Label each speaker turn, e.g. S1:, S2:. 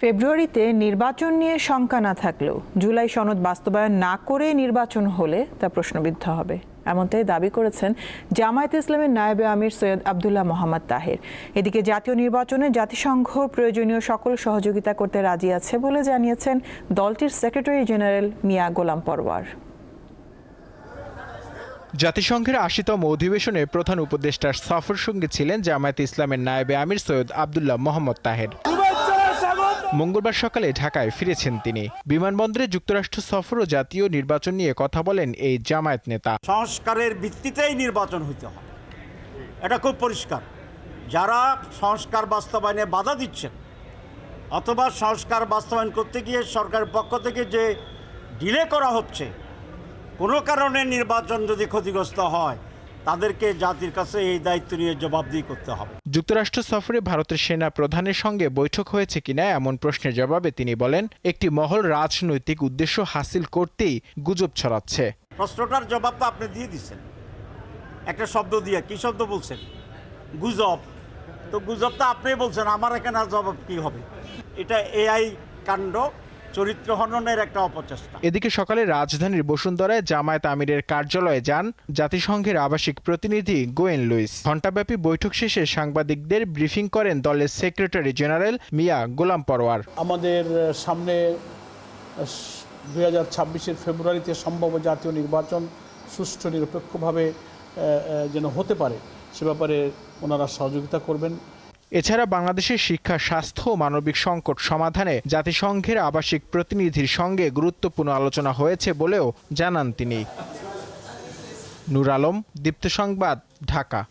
S1: ফেব্রুয়ারিতে নির্বাচন নিয়ে শঙ্কা না থাকলেও জুলাই সনদ বাস্তবায়ন না করে নির্বাচন হলে তা প্রশ্নবিদ্ধ হবে। এমনটাই দাবি করেছেন জামায়াত ইসলামের নায়েবে আমির সৈয়দ আবদুল্লাহ মোহাম্মদ তাহের। এদিকে জাতীয় নির্বাচনে জাতিসংঘ প্রয়োজনীয় সকল সহযোগিতা করতে রাজি আছে বলে জানিয়েছেন দলটির সেক্রেটারি জেনারেল মিয়া গোলাম পরওয়ার।
S2: জাতিসংঘের আশিতম অধিবেশনে প্রধান উপদেষ্টার সফর সঙ্গে ছিলেন জামায়াত ইসলামের নায়েবে আমির সৈয়দ আবদুল্লাহ মোহাম্মদ তাহের। মঙ্গলবার সকালে ঢাকায় ফিরেছেন তিনি। বিমানবন্দরে যুক্তরাষ্ট্র সফর ও জাতীয় নির্বাচন নিয়ে কথা বলেন এই জামায়াত নেতা।
S3: সংস্কারের ভিত্তিতেই নির্বাচন হইতে হয়। এটা খুব পরিষ্কার। যারা সংস্কার বাস্তবায়নে বাধা দিচ্ছেন, অথবা সংস্কার বাস্তবায়ন করতে গিয়ে সরকারের পক্ষ থেকে যে ডিলে করা হচ্ছে, কোনো কারণে নির্বাচন যদি ক্ষতিগ্রস্ত হয় তাদেরকে জাতির কাছে এই দায়িত্ব নিয়ে জবাবদিহি করতে হবে।
S2: যুক্তরাষ্ট্র সফরে ভারতের সেনা প্রধানের সঙ্গে বৈঠক হয়েছে কিনা এমন প্রশ্নের জবাবে তিনি বলেন একটি মহল রাজনৈতিক উদ্দেশ্য হাসিল করতেই গুজব ছড়াচ্ছে।
S3: প্রশ্নটার জবাব তো আপনি দিয়ে দিচ্ছেন। একটা শব্দ দিয়ে কি শব্দ বলছেন? গুজব। তো গুজব তো আপনি বলছেন আমার এখানে জবাব কি হবে? এটা এআই কাণ্ড চরিত্র হননের একটা অপচেষ্টা।
S2: এদিকে সকালে রাজধানীর বসুন্ধরায় জামায়াত আমিরের কার্যালয়ে যান জাতিসংঘের আবাসিক প্রতিনিধি গোয়েন লুইস। ঘণ্টাব্যাপী বৈঠক শেষে সাংবাদিকদের ব্রিফিং করেন দলের সেক্রেটারি জেনারেল মিয়া গোলাম পরোয়ার।
S4: আমাদের সামনে দুই হাজার ছাব্বিশের ফেব্রুয়ারিতে সম্ভব জাতীয় নির্বাচন সুষ্ঠু নিরপেক্ষভাবে যেন হতে পারে সে ব্যাপারে ওনারা সহযোগিতা করবেন।
S2: এছাড়া বাংলাদেশের শিক্ষা, স্বাস্থ্য ও মানবিক সংকট সমাধানে জাতিসংঘের আবাসিক প্রতিনিধির সঙ্গে গুরুত্বপূর্ণ আলোচনা হয়েছে বলেও জানান তিনি। নুর আলম দীপ্ত সংবাদ, ঢাকা।